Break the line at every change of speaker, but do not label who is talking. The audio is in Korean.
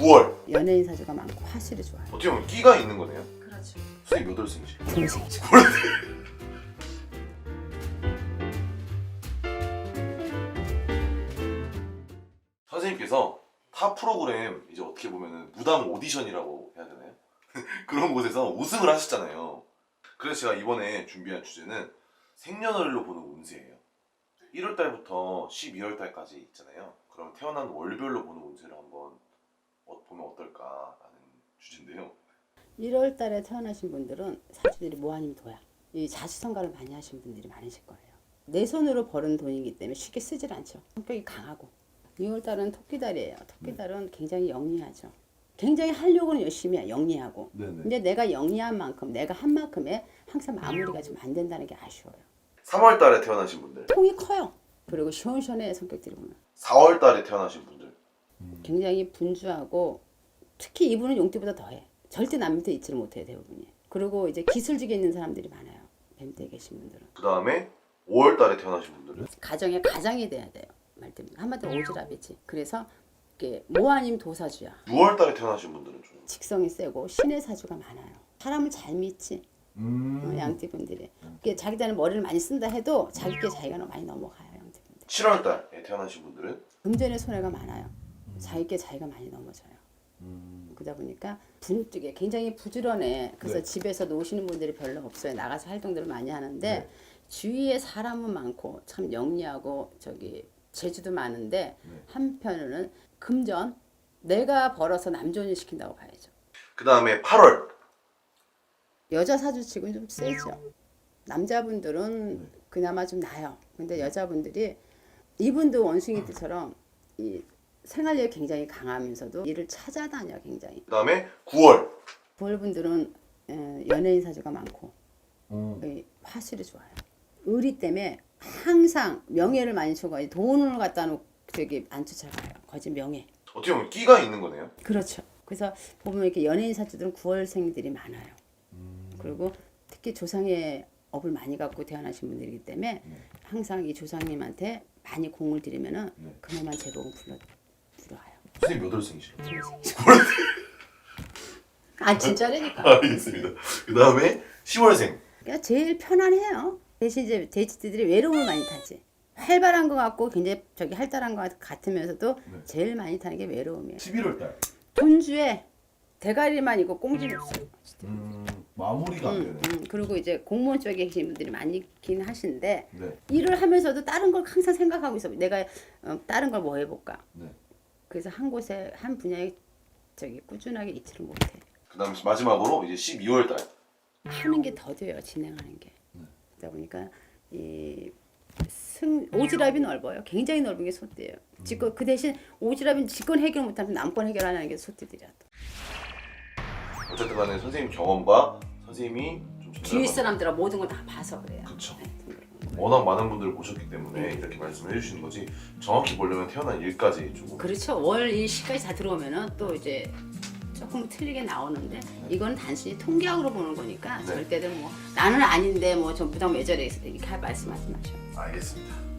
9월
연예인 사주가 많고 화실이 좋아요.
어떻게 보면 끼가 있는 거네요.
그렇죠.
선생님 몇 월생이시?
동생.
선생님께서 타 프로그램 이제 어떻게 보면은 무당 오디션이라고 해야 되나요? 그런 곳에서 우승을 하셨잖아요. 그래서 제가 이번에 준비한 주제는 생년월일로 보는 운세예요. 1월 달부터 12월 달까지 있잖아요. 그럼 태어난 월별로 보는 운세를 한번 어- 보면 어떨까라는 주제인데요.
1월 달에 태어나신 분들은 사주들이 모아님 도야. 이 자수성가를 많이 하신 분들이 많으실 거예요. 내 손으로 벌은 돈이기 때문에 쉽게 쓰질 않죠. 성격이 강하고. 2월 달은 토끼달이에요. 토끼달은 굉장히 영리하죠. 굉장히 하려고는 열심히 해, 영리하고.
네네.
근데 내가 영리한 만큼, 내가 한 만큼에 항상 마무리가 좀 안 된다는 게 아쉬워요.
3월 달에 태어나신 분들,
통이 커요. 그리고 시원시원해 성격들이 보면.
4월 달에 태어나신 분들,
굉장히 분주하고 특히 이분은 용띠보다 더해. 절대 남 밑에 있지를 못해요 대부분이. 그리고 이제 기술직에 있는 사람들이 많아요. 뱀대에 계신 분들은.
그 다음에 5월 달에 태어나신 분들은
가정의 가장이 돼야 돼요. 말 때문에 한마디로 오지랖이지. 그래서 이게 모 아님 도사주야.
6월 달에 태어나신 분들은 좀
직성이 세고 신의 사주가 많아요. 사람을 잘 믿지.
음.
어, 양띠 분들이. 이게 자기들은 머리를 많이 쓴다 해도 자기께 자기가 많이 넘어가요. 양띠 분들.
7월 달에 태어나신 분들은
금전의 손해가 많아요. 자기께 자기가 많이 넘어져요.
음.
그러다 보니까 분쪽에 굉장히 부지런해. 그래서
네.
집에서 노시는 분들이 별로 없어요. 나가서 활동들을 많이 하는데
네.
주위에 사람은 많고 참 영리하고 저기 재주도 많은데
네.
한편으로는 금전 내가 벌어서 남존을 시킨다고 봐야죠.
그 다음에 8월
여자 사주치고는 좀 세죠. 남자분들은 그나마 좀 나요. 근데 여자분들이 이분도 원숭이들처럼 이 생활력이 굉장히 강하면서도 일을 찾아다녀 굉장히.
그 다음에 9월
9월 분들은 에, 연예인 사주가 많고 이 화술이 좋아요. 의리 때문에 항상 명예를 많이 추구하지 돈을 갖다 놓고 저기 안 쫓아가요. 거짓 명예.
어떻게 보면 끼가 있는 거네요
그렇죠. 그래서 보면 이렇게 연예인 사주들은 9월생들이 많아요. 그리고 특히 조상의 업을 많이 갖고 태어나신 분들이기 때문에 항상 이 조상님한테 많이 공을 들이면은
네.
그놈만 제복은 불러.
선생님 몇 월생이시죠?
아 진짜라니까.
알겠습니다 그 다음에 10월생
그러니까 제일 편안해요. 대신 이제 돼지들이 외로움을 많이 타지. 활발한 것 같고 굉장히 저기 활달한 것 같으면서도
네.
제일 많이 타는 게 외로움이에요.
11월 달
돈주에 대가리만 있고 꽁지는 없어요.
음, 마무리가
음, 음. 그리고 이제 공무원 쪽에 계신 분들이 많이긴 하신데
네.
일을 하면서도 다른 걸 항상 생각하고 있어. 내가 어, 다른 걸 뭐 해볼까.
네.
그래서 한 곳에 한 분야에 저기 꾸준하게 있지를 못해.
그 다음 마지막으로 이제 12월 달
하는 게 더뎌요 진행하는 게
네.
그러다 보니까 이 승, 오지랖이 넓어요 굉장히 넓은 게 소띠예요
음.
직권 그 대신 오지랖이 직권 해결 못하면 남권 해결하는 게 소띠들이야 또.
어쨌든 간에 선생님 경험과 선생님이 좀
주위 사람들은 모든 걸 다 봐서 그래요
그쵸.
네.
워낙 많은 분들을 보셨기 때문에 이렇게 말씀을 해주시는 거지 정확히 보려면 태어난 일까지 조금
그렇죠. 월 일 시까지 다 들어오면은 또 이제 조금 틀리게 나오는데 이건 단순히 통계학으로 보는 거니까
네.
절대로 뭐 나는 아닌데 뭐 전부 다왜 저래 이렇게 할 말씀하지 마셔.
알겠습니다